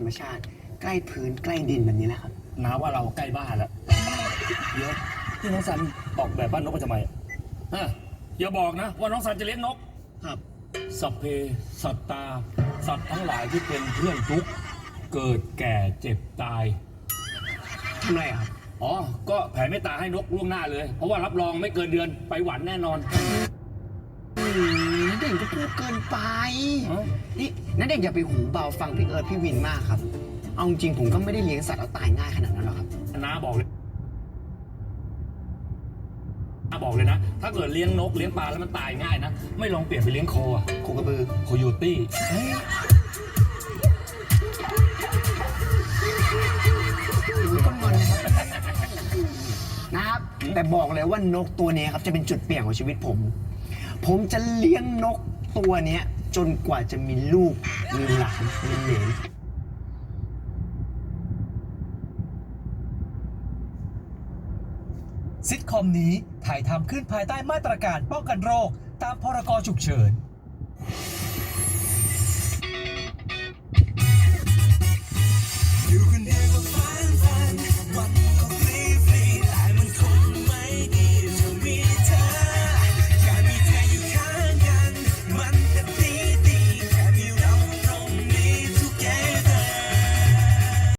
รรมชาติ ใกล้พื้นใกล้ดินแบบนี้แหละครับน้าว่าเราใกล้บ้านแล้วเดี๋ยวที่น้องสันออกแบบบ้านนกไปทำไมอะฮะอย่าบอกนะ ว่าน้องสันจะเลี้ยงนก ครับ สัพเพสัตตา สัตว์ทั้งหลายที่เป็นเพื่อนทุกข์เกิดแก่เจ็บตาย ทำไรครับอ๋อ ก็แผ่เมตตาให้นกล่วงหน้าเลย เพราะว่ารับรองไม่เกินเดือนไปหวันแน่นอนอืม นัดเด่นก็พูดเกินไป นี่นัดเด่นอย่าไปหูเบาฟังพี่เอิร์ธพี่วินมากครับ เอาจริงผมก็ไม่ได้เลี้ยงสัตว์แล้วตายง่ายขนาดนั้นหรอกครับ น้าบอกเลยน้าบอกเลยนะ ถ้าเกิดเลี้ยงนกเลี้ยงปลาแล้วมันตายง่ายนะ ไม่ลองเปลี่ยนไปเลี้ยงโคอะโคกระบือ โคโยตี้ก็งอนนะครับนะครับ แต่บอกเลยว่านกตัวนี้ครับจะเป็นจุดเปลี่ยนของชีวิตผม ผมจะเลี้ยงนกตัวเนี้ย จนกว่าจะมีลูก มีหลาน มีเหลนซิทคอมนี้ถ่ายทำขึ้นภายใต้มาตรการป้องกันโรคตามพรกฉุกเฉิน